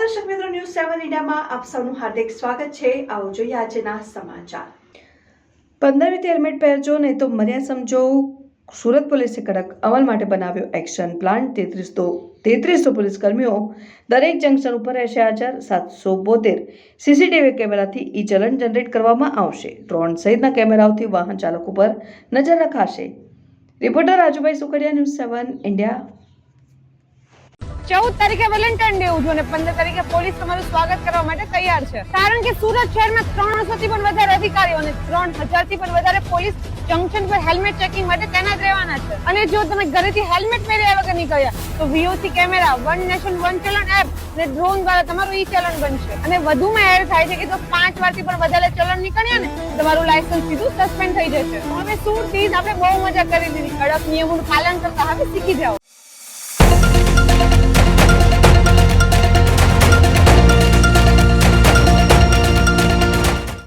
ન્યૂઝમાં આપ સૌનું હાર્દિક સ્વાગત છે. આવો જોઈએ આજના સમાચાર. પંદર રીતે હેલ્મેટ પહેરજો, નહીં તો મર્યા સમજો. સુરત પોલીસે કડક અમલ માટે બનાવ્યો એક્શન પ્લાન તેત્રીસ તો પોલીસ કર્મીઓ દરેક જંકશન ઉપર રહેશે હાજર. સાતસો બોતેર સીસીટીવી કેમેરાથી ઈ ચલણ જનરેટ કરવામાં આવશે. ડ્રોન સહિતના કેમેરાઓથી વાહન ચાલક ઉપર નજર રખાશે. Reporter Rajubhai Sukhadia news seven India ચૌદ તારીખે વેલેન્ટાઇન ડે ઉજવો અને પંદર તારીખે પોલીસ તમારું સ્વાગત કરવા માટે તૈયાર છે. કારણ કે સુરત શહેરમાં ત્રણસો થી પણ વધારે અધિકારીઓ અને ત્રણ હજારથી પણ વધારે પોલીસ જંકશન પર હેલ્મેટ ચેકિંગ માટે તૈનાત રહેવાના છે. અને જો તમે ઘરેથી હેલ્મેટ પહેર્યા વગર નીકળ્યા, તો VOC camera one nation one ચલણ એપ અને ડ્રોન દ્વારા તમારું ઈ ચલણ બનશે. અને વધુમાં એડ થાય છે કે જો પાંચ વારથી પણ વધારે ચલણ નીકળ્યા ને તમારું લાયસન્સ સીધું સસ્પેન્ડ થઈ જશે. હવે શું ચીજ આપણે બહુ મજા કરી દીધી. કડક નિયમોનું પાલન કરતા હવે શીખી જાઓ.